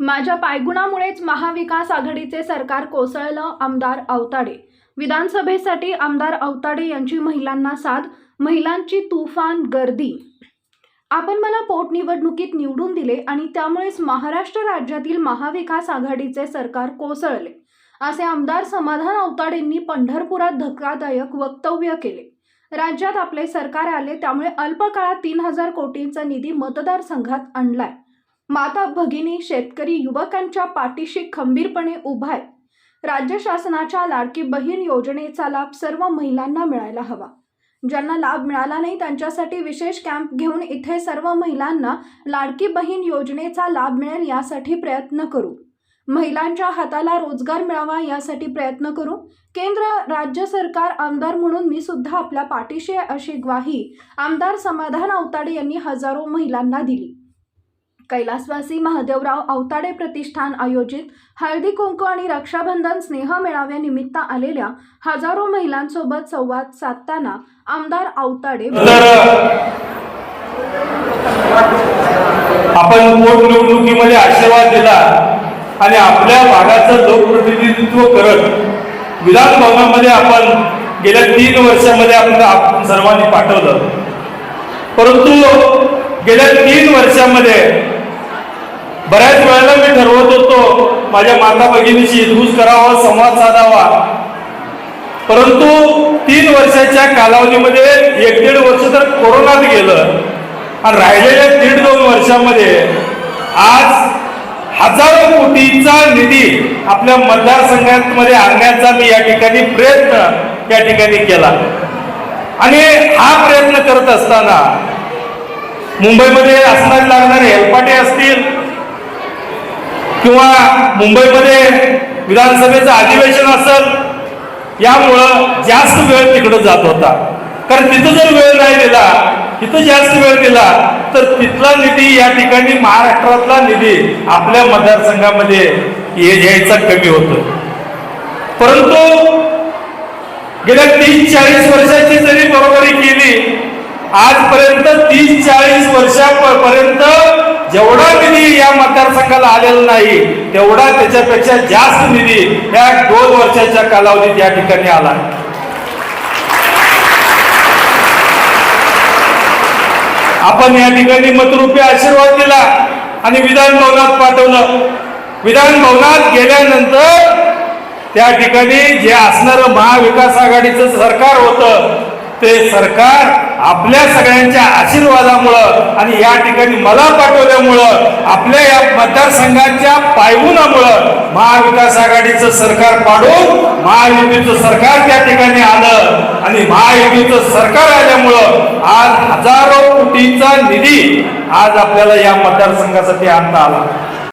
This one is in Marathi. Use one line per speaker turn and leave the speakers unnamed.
माझ्या पायगुणामुळेच महाविकास आघाडीचे सरकार कोसळलं आमदार अवताडे. विधानसभेसाठी आमदार अवताडे यांची महिलांना साथ महिलांची तुफान गर्दी. आपण मला पोटनिवडणुकीत निवडून दिले आणि त्यामुळेच महाराष्ट्र राज्यातील महाविकास आघाडीचे सरकार कोसळले असे आमदार समाधान अवताडेंनी पंढरपुरात धक्कादायक वक्तव्य केले. राज्यात आपले सरकार आले त्यामुळे अल्प काळात तीन हजार कोटींचा निधी मतदारसंघात आणलाय. माता भगिनी शेतकरी युवकांच्या पाठीशी खंबीरपणे उभा आहे राज्य शासनाच्या लाडकी बहीण योजनेचा लाभ सर्व महिलांना मिळायला हवा. ज्यांना लाभ मिळाला नाही त्यांच्यासाठी विशेष कॅम्प घेऊन इथे सर्व महिलांना लाडकी बहीण योजनेचा लाभ मिळेल यासाठी प्रयत्न करू. महिलांच्या हाताला रोजगार मिळावा यासाठी प्रयत्न करू. केंद्र राज्य सरकार आमदार म्हणून मी सुद्धा आपल्या पाठीशी अशी ग्वाही आमदार समाधान अवताडे यांनी हजारो महिलांना दिली. कैलासवासी महादेवराव अवताडे प्रतिष्ठान आयोजित हळदी कुंकू आणि रक्षाबंधन स्नेह मेळाव्यानिमित्त आलेल्या हजारो महिलांसोबत संवाद साधताना आमदार अवताडे
आपण पोटनिवडणुकीमध्ये आशीर्वाद दिला आणि आपल्या भागाचं लोकप्रतिनिधित्व करत विधानभवनामध्ये आपण गेल्या तीन वर्षामध्ये आपण सर्वांनी पाठवलं. परंतु गेल्या तीन वर्षामध्ये बऱ्याच वेळेला मी ठरवत होतो माझ्या माता भगिनीशी हितगुज करावा संवाद साधावा. परंतु तीन वर्षाच्या कालावधीमध्ये एक दीड वर्ष तर कोरोनात गेलं. आणि राहिलेल्या दीड दोन वर्षामध्ये आज हजारो कोटीचा निधी आपल्या मतदारसंघांमध्ये आणण्याचा मी या ठिकाणी प्रयत्न या ठिकाणी केला. आणि हा प्रयत्न करत असताना मुंबईमध्ये असणारे लागणारे हेलपाटे असतील किंवा मुंबईमध्ये विधानसभेचं अधिवेशन असेल यामुळं जास्त वेळ तिकडं जात होता. कारण तिथं जर वेळ नाही दिला तिथं जास्त वेळ दिला तर तिथला निधी या ठिकाणी महाराष्ट्रातला निधी आपल्या मतदारसंघामध्ये ये- यायचा कमी होतो. परंतु गेल्या तीस चाळीस वर्षाची जरी बरोबरी केली आजपर्यंत तीस चाळीस वर्षापर्यंत जेवढा निधी या मतदारसंघाला आलेला नाही तेवढा त्याच्यापेक्षा जास्त निधी या दोन वर्षाच्या कालावधीत या ठिकाणी आला आपण या ठिकाणी मतरूपी आशीर्वाद दिला आणि विधान भवनात पाठवलं. विधान भवनात गेल्यानंतर त्या ठिकाणी जे असणारं महाविकास आघाडीचं सरकार होतं ते सरकार आपल्या सगळ्यांच्या आशीर्वादामुळं आणि या ठिकाणी मला पाठवल्यामुळं आपल्या या मतदारसंघाच्या पायगुणामुळं महाविकास आघाडीचं सरकार पाडून महायुतीचं सरकार त्या ठिकाणी आलं आणि महायुतीचं सरकार आल्यामुळं आज हजारो कोटीचा निधी आज आपल्याला या मतदारसंघासाठी आणता आला.